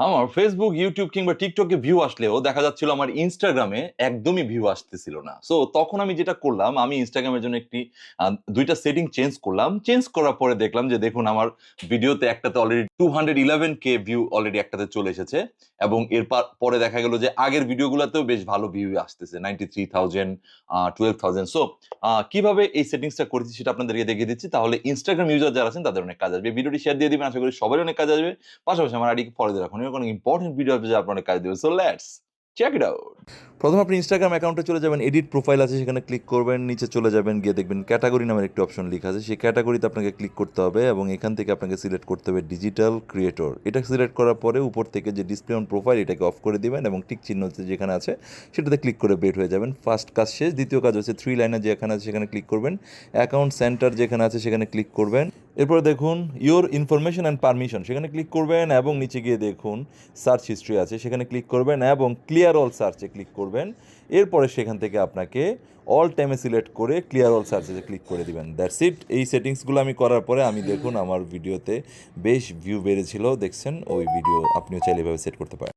আমার Facebook YouTube কিংবা টিকটকে ভিউ আসলেও দেখা যাচ্ছিল আমার ইনস্টাগ্রামে একদমই ভিউ আসতেছিল না। সো তখন আমি যেটা করলাম, আমি ইনস্টাগ্রামের জন্য একটি দুইটা সেটিং চেঞ্জ করলাম। চেঞ্জ করার পরে দেখলাম যে দেখুন আমার ভিডিওতে একটাতে already two hundred eleven K view already একটাতে চলে এসেছে এবং এর পরে দেখা গেল যে আগের ভিডিওগুলোতেও বেশ ভালো ভিউ আসতেছে ninety three thousand twelve thousand so কীভাবে এই সেটিংসটা করেছি সেটা আপনাদেরকে দেখিয়ে দিচ্ছি। তাহলে ইনস্টাগ্রাম ইউজার যারা আছেন তাদের অনেক কাজ আসবে। ভিডিওটি শেয়ার দিয়ে দিবেন, আশা করি সবারই অনেক কাজ আসবে। পাশাপাশি আমার আইডিকে ফলো দিয়ে রাখুন। এরকম অনেক ইম্পর্টেন্ট ভিডিও আপনাদের অনেক কাজ দেবে। So let's check it out প্রথম আপনি ইনস্টাগ্রাম অ্যাকাউন্টে চলে যাবেন এডিট প্রোফাইল আছে, সেখানে ক্লিক করবেন, নিচে চলে যাবেন, গিয়ে দেখবেন ক্যাটাগরি নামের একটি অপশন লেখা আছে। সেই ক্যাটাগরিতে আপনাকে ক্লিক করতে হবে এবং এখান থেকে আপনাকে সিলেক্ট করতে হবে ডিজিটাল ক্রিয়েটর এটা সিলেক্ট করার পরে উপর থেকে যে ডিসপ্লে অন প্রোফাইল এটাকে অফ করে দিবেন এবং টিক চিহ্ন যেখানে আছে, সেটাতে ক্লিক করে বের হয়ে যাবেন। ফার্স্ট কাজ শেষ। দ্বিতীয় কাজ হচ্ছে থ্রি লাইনে যেখানে আছে, সেখানে ক্লিক করবেন। অ্যাকাউন্ট সেন্টার যেখানে আছে, সেখানে ক্লিক করবেন। এরপরে দেখুন ইওর ইনফরমেশন অ্যান্ড পারমিশন সেখানে ক্লিক করবেন এবং নিচে গিয়ে দেখুন সার্চ হিস্ট্রি আছে, সেখানে ক্লিক করবেন এবং ক্লিয়ার অল সার্চে ক্লিক করবেন। এরপরে সেখান থেকে আপনাকে অল টাইমে সিলেক্ট করে ক্লিয়ার অল সার্চেসে ক্লিক করে দিবেন। দ্যাটস ইট এই সেটিংসগুলো আমি করার পরে আমি দেখুন আমার ভিডিওতে বেশ ভিউ বেড়েছিল। দেখছেন, ওই ভিডিও আপনিও চাইলে এভাবে সেট করতে পারেন।